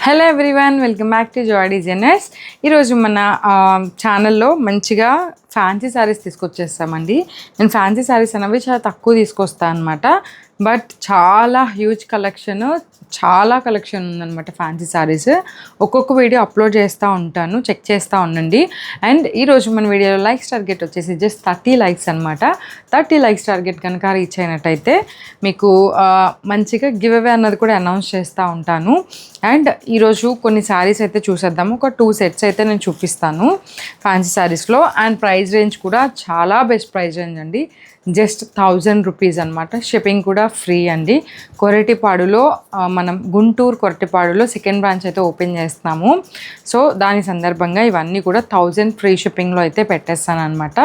Hello everyone welcome back to Joy designers ఈరోజు మన ఛానల్లో మంచిగా ఫ్యాన్సీ శారీస్ తీసుకొచ్చేస్తామండి. నేను ఫ్యాన్సీ శారీస్ అనేవి చాలా తక్కువ తీసుకొస్తాను అనమాట బట్ చాలా హ్యూజ్ కలెక్షన్ చాలా కలెక్షన్ ఉందన్నమాట ఫ్యాన్సీ శారీస్. ఒక్కొక్క వీడియో అప్లోడ్ చేస్తూ ఉంటాను చెక్ చేస్తూ ఉండండి. అండ్ ఈరోజు మన వీడియోలో లైక్స్ టార్గెట్ వచ్చేసి జస్ట్ థర్టీ లైక్స్ అనమాట థర్టీ లైక్స్ టార్గెట్ కనుక రీచ్ అయినట్టయితే మీకు మంచిగా గివ్ అవే అన్నది కూడా అనౌన్స్ చేస్తూ ఉంటాను. అండ్ ఈరోజు కొన్ని శారీస్ అయితే చూసేద్దాము. ఒక టూ సెట్స్ అయితే నేను చూపిస్తాను. ఫ్యాన్సీ శారీస్లో అండ్ ప్రైస్ రేంజ్ కూడా చాలా బెస్ట్ ప్రైస్ రేంజ్ అండి. జస్ట్ థౌజండ్ రూపీస్ అనమాట షిప్పింగ్ కూడా ఫ్రీ అండి. కొరటిపాడులో మనం గుంటూరు కొరటిపాడులో సెకండ్ బ్రాంచ్ అయితే ఓపెన్ చేస్తున్నాము. సో దాని సందర్భంగా ఇవన్నీ కూడా థౌజండ్ ఫ్రీ షిప్పింగ్లో అయితే పెట్టేస్తాను అనమాట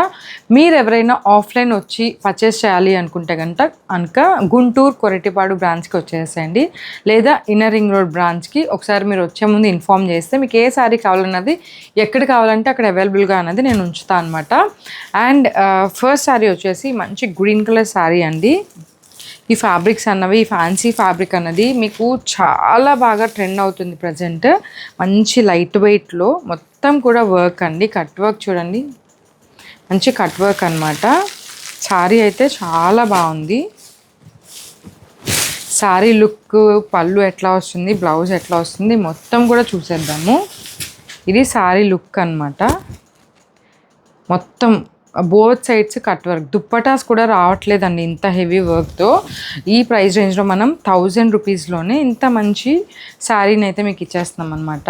మీరు ఎవరైనా ఆఫ్లైన్ వచ్చి పర్చేస్ చేయాలి అనుకుంటే కనుక కనుక గుంటూరు కొరటిపాడు బ్రాంచ్కి వచ్చేసేయండి. లేదా ఇన్నర్ రింగ్ రోడ్ బ్రాంచ్కి ఒకసారి మీరు వచ్చే ముందు ఇన్ఫామ్ చేస్తే మీకు ఏ శారీ కావాలన్నది ఎక్కడ కావాలంటే అక్కడ అవైలబుల్గా అన్నది నేను ఉంచుతాను అనమాట అండ్ ఫస్ట్ శారీ వచ్చేసి మంచి మంచి గ్రీన్ కలర్ శారీ అండి. ఈ ఫ్యాబ్రిక్స్ అన్నవి ఈ ఫ్యాన్సీ ఫ్యాబ్రిక్ అన్నది మీకు చాలా బాగా ట్రెండ్ అవుతుంది ప్రజెంట్. మంచి లైట్ వెయిట్లో మొత్తం కూడా వర్క్ అండి. కట్ వర్క్ చూడండి. మంచి కట్ వర్క్ అనమాట శారీ అయితే చాలా బాగుంది. శారీ లుక్ పళ్ళు ఎట్లా వస్తుంది బ్లౌజ్ ఎట్లా వస్తుంది మొత్తం కూడా చూసేద్దాము. ఇది శారీ లుక్ అన్నమాట. మొత్తం both sides cut work dupattas కూడా రావట్లేదండి ఇంత హెవీ వర్క్తో ఈ ప్రైస్ రేంజ్లో మనం థౌజండ్ రూపీస్లోనే ఇంత మంచి శారీని అయితే మీకు ఇచ్చేస్తున్నాం అనమాట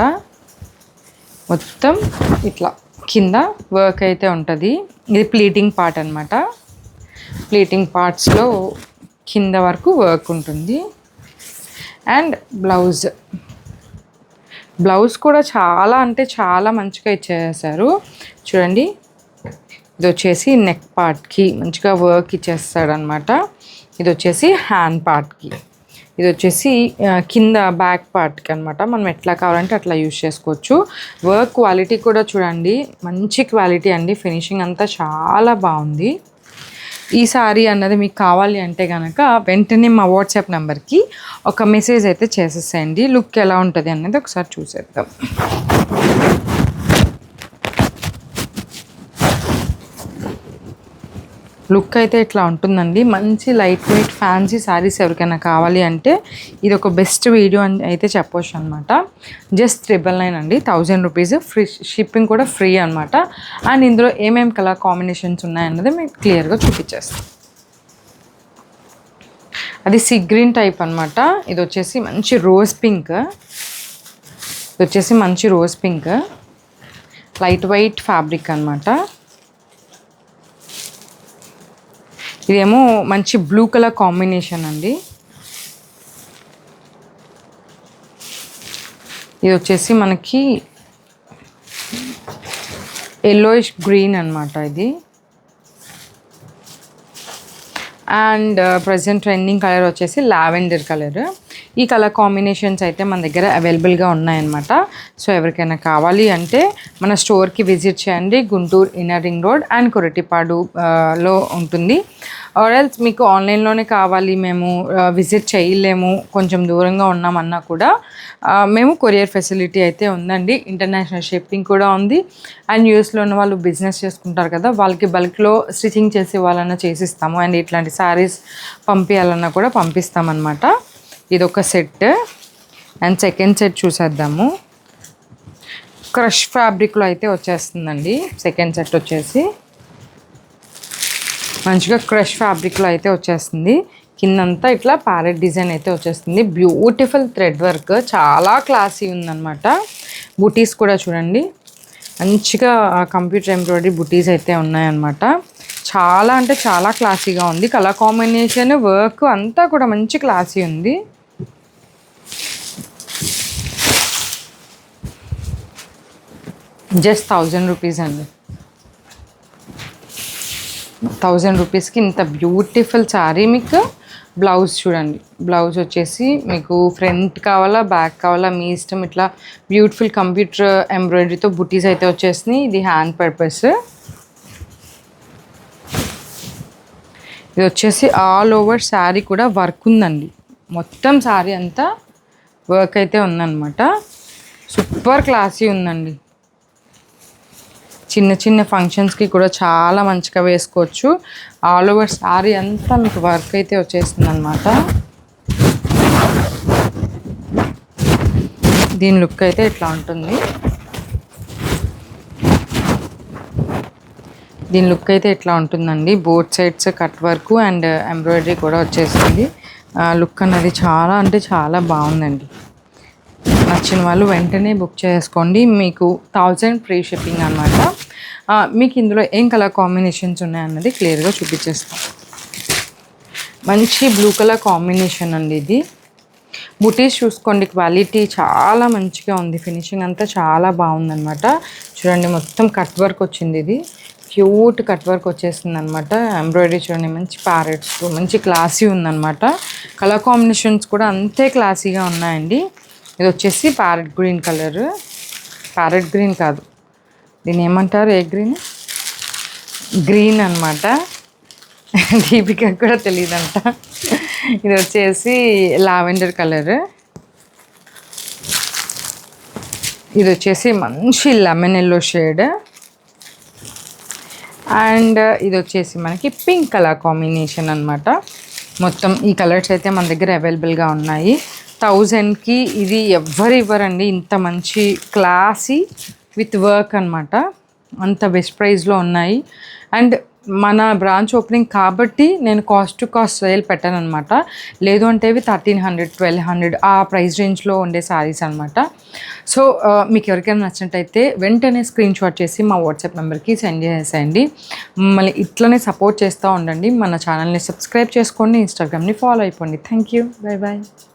మొత్తం ఇట్లా కింద వర్క్ అయితే ఉంటుంది. ఇది ప్లీటింగ్ పార్ట్ అనమాట ప్లీటింగ్ పార్ట్స్లో కింద వరకు వర్క్ ఉంటుంది. అండ్ బ్లౌజ్ బ్లౌజ్ కూడా చాలా అంటే చాలా మంచిగా ఇచ్చేసారు. చూడండి. ఇది వచ్చేసి నెక్ పార్ట్కి మంచిగా వర్క్ ఇచ్చేస్తాడనమాట ఇది వచ్చేసి హ్యాండ్ పార్ట్కి ఇది వచ్చేసి కింద బ్యాక్ పార్ట్కి అనమాట మనం ఎట్లా కావాలంటే అట్లా యూజ్ చేసుకోవచ్చు. వర్క్ క్వాలిటీ కూడా చూడండి. మంచి క్వాలిటీ అండి. ఫినిషింగ్ అంతా చాలా బాగుంది. ఈ సారీ అన్నది మీకు కావాలి అంటే కనుక వెంటనే మా వాట్సాప్ నెంబర్కి ఒక మెసేజ్ అయితే చేసేసేయండి. లుక్ ఎలా ఉంటుంది అనేది ఒకసారి చూసేద్దాం. లుక్ అయితే ఇట్లా ఉంటుందండి. మంచి లైట్ వెయిట్ ఫ్యాన్సీ శారీస్ ఎవరికైనా కావాలి అంటే ఇది ఒక బెస్ట్ వీడియో అని అయితే చెప్పవచ్చు అనమాట జస్ట్ ట్రిపుల్ నైన్ అండి. Thousand rupees. ఫ్రీ షిప్పింగ్ కూడా ఫ్రీ అనమాట అండ్ ఇందులో ఏమేమి కలర్ కాంబినేషన్స్ ఉన్నాయన్నది మీకు క్లియర్గా చూపించేస్తాం. అది సి గ్రీన్ టైప్ అనమాట ఇది వచ్చేసి మంచి రోజ్ పింక్. ఇది వచ్చేసి మంచి rose pink. Light white fabric అనమాట ఇదేమో మంచి బ్లూ కలర్ కాంబినేషన్ అండి. ఇది వచ్చేసి మనకి ఎల్లోయిష్ గ్రీన్ అన్నమాట ఇది. అండ్ ప్రజెంట్ ట్రెండింగ్ కలర్ వచ్చేసి లావెండర్ కలర్ ఈ కలర్ కాంబినేషన్స్ అయితే మన దగ్గర అవైలబుల్గా ఉన్నాయన్నమాట. సో ఎవరికైనా కావాలి అంటే మన స్టోర్కి విజిట్ చేయండి. Guntur inner ring road and Koratipadu లో ఉంటుంది. ఆర్ఎల్స్ మీకు ఆన్లైన్లోనే కావాలి. మేము విజిట్ చేయలేము. కొంచెం దూరంగా ఉన్నామన్నా కూడా మేము కొరియర్ ఫెసిలిటీ అయితే ఉందండి. ఇంటర్నేషనల్ షిప్పింగ్ కూడా ఉంది. అండ్ యూఎస్లో ఉన్న వాళ్ళు బిజినెస్ చేసుకుంటారు కదా వాళ్ళకి బల్క్లో స్టిచింగ్ చేసి వాళ్ళన్నా చేసిస్తాము. అండ్ ఇట్లాంటి శారీస్ పంపించాలన్నా కూడా పంపిస్తామన్నమాట. ఇది ఒక సెట్. అండ్ సెకండ్ సెట్ చూసేద్దాము. క్రష్ ఫ్యాబ్రిక్లో అయితే వచ్చేస్తుందండి. సెకండ్ సెట్ వచ్చేసి. మంచిగా క్రష్ ఫ్యాబ్రిక్లో అయితే వచ్చేస్తుంది. కిందంతా ఇట్లా ప్యారెట్ డిజైన్ అయితే వచ్చేస్తుంది. Beautiful thread work. చాలా క్లాసీ ఉందన్నమాట. బుటీస్ కూడా చూడండి. మంచిగా కంప్యూటర్ ఎంబ్రాయిడరీ బుటీస్ అయితే ఉన్నాయన్నమాట. చాలా అంటే చాలా క్లాసీగా ఉంది. కలర్ కాంబినేషన్ వర్క్ అంతా కూడా మంచి క్లాసీ ఉంది. జస్ట్ థౌజండ్ రూపీస్ అండి. థౌజండ్ రూపీస్కి ఇంత బ్యూటిఫుల్ శారీ మీకు. బ్లౌజ్ చూడండి. బ్లౌజ్ వచ్చేసి మీకు ఫ్రంట్ కావాలా బ్యాక్ కావాలా మీ ఇష్టం ఇట్లా బ్యూటిఫుల్ కంప్యూటర్ ఎంబ్రాయిడరీతో బుటీస్ అయితే వచ్చేసినాయి. ఇది హ్యాండ్ పర్పస్. ఇది వచ్చేసి ఆల్ ఓవర్ శారీ కూడా వర్క్ ఉందండి. మొత్తం శారీ అంతా వర్క్ అయితే ఉందన్నమాట. సూపర్ క్లాసీ ఉందండి. చిన్న చిన్న ఫంక్షన్స్కి కూడా చాలా మంచిగా వేసుకోవచ్చు. ఆల్ ఓవర్ శారీ అంతా మీకు వర్క్ అయితే వచ్చేస్తుంది అనమాట దీని లుక్ అయితే ఇట్లా ఉంటుంది. దీని లుక్ అయితే ఇట్లా ఉంటుందండి. Both sides cut work and embroidery కూడా వచ్చేసింది లుక్ అన్నది చాలా అంటే చాలా బాగుందండి. నచ్చిన వాళ్ళు వెంటనే బుక్ చేసుకోండి. మీకు థౌజండ్ ఫ్రీ షిప్పింగ్ అనమాట మీకు ఇందులో ఏం కలర్ కాంబినేషన్స్ ఉన్నాయన్నది క్లియర్గా చూపించేస్తాం. మంచి బ్లూ కలర్ కాంబినేషన్ అండి ఇది. బుటీస్ చూసుకోండి క్వాలిటీ చాలా మంచిగా ఉంది. ఫినిషింగ్ అంతా చాలా బాగుందనమాట చూడండి మొత్తం కట్ వర్క్ వచ్చింది ఇది. క్యూట్ కట్ వర్క్ వచ్చేసింది అనమాట ఎంబ్రాయిడరీ చూడండి మంచి ప్యారెట్స్ మంచి క్లాసీ ఉందన్నమాట. కలర్ కాంబినేషన్స్ కూడా అంతే క్లాసీగా ఉన్నాయండి. ఇది వచ్చేసి parrot green colour. Parrot green కాదు. దీన్ని ఏమంటారు? ఏ గ్రీన్? గ్రీన్ అనమాట దీపిక కూడా తెలియదంట. ఇది వచ్చేసి లావెండర్ కలర్. ఇది వచ్చేసి మంచి లెమన్ ఎల్లో షేడ్. అండ్ ఇది వచ్చేసి మనకి పింక్ కలర్ కాంబినేషన్ అనమాట మొత్తం ఈ కలర్స్ అయితే మన దగ్గర అవైలబుల్గా ఉన్నాయి. థౌజండ్కి ఇది ఎవ్వరు ఇవ్వరండి. ఇంత మంచి క్లాసీ విత్ వర్క్ అనమాట అంత బెస్ట్ ప్రైస్లో ఉన్నాయి. అండ్ మన బ్రాంచ్ ఓపెనింగ్ కాబట్టి నేను కాస్ట్ టు కాస్ట్ సేల్ పెట్టాను అనమాట లేదు అంటే ఇవి థర్టీన్ హండ్రెడ్ ట్వెల్వ్ హండ్రెడ్ ఆ ప్రైస్ రేంజ్లో ఉండే శారీస్ అనమాట సో మీకు ఎవరికైనా నచ్చినట్టయితే వెంటనే స్క్రీన్ షాట్ చేసి మా వాట్సాప్ నెంబర్కి సెండ్ చేసేయండి. మళ్ళీ ఇట్లనే సపోర్ట్ చేస్తూ ఉండండి. మన ఛానల్ని సబ్స్క్రైబ్ చేసుకోండి ఇన్స్టాగ్రామ్ని ఫాలో అయిపోండి. Thank you. Bye bye